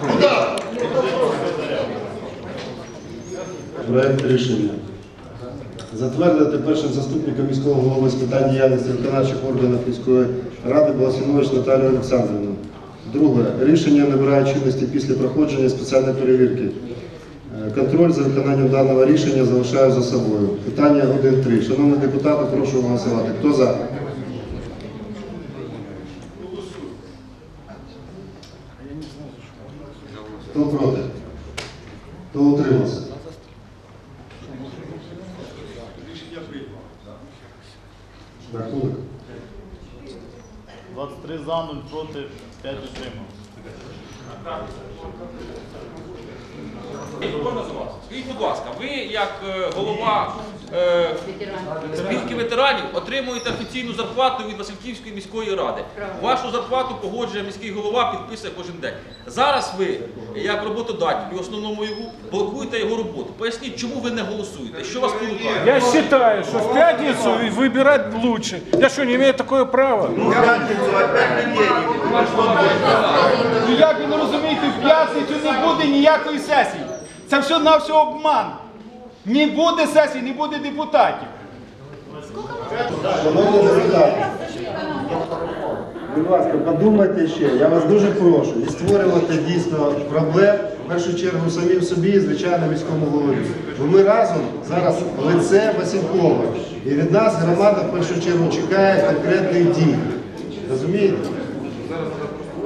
фронті. Проект рішення. Затвердити першим заступником міського голови з питань діяльності виконавчих органів міської ради Баласінович Наталію Олександрівну. Друге. Рішення набирає чинності після проходження спеціальної перевірки. Е, Контроль за виконанням даного рішення залишаю за собою. Питання 1.3. Шановні депутати, прошу голосувати. Хто за? Хто проти? Хто утримався? Рахунок. 23 за, 0 проти, 5 утримав. Можна з вас? Скажіть, будь ласка, ви як е, голова е, спілки ветеранів отримуєте офіційну зарплату від Васильківської міської ради. Вашу зарплату погоджує міський голова, підписує кожен день. Зараз ви, як роботодатель, і основному його, блокуєте його роботу. Поясніть, чому ви не голосуєте? Що вас спонукає? Я считаю, что в пятницу выбирать лучше. Я что, не имею такое права? Ну як ви не розумієте, в п'ятницю не буде ніякої сесії. Це все на все обман. Не буде сесії, не буде депутатів. Шановні депутати, будь ласка, подумайте ще, я вас дуже прошу, і створювати дійсно проблем, в першу чергу самим собі і звичайно міському голові. Бо ми разом зараз лице Василькова. І від нас громада в першу чергу чекає конкретних дій. Розумієте?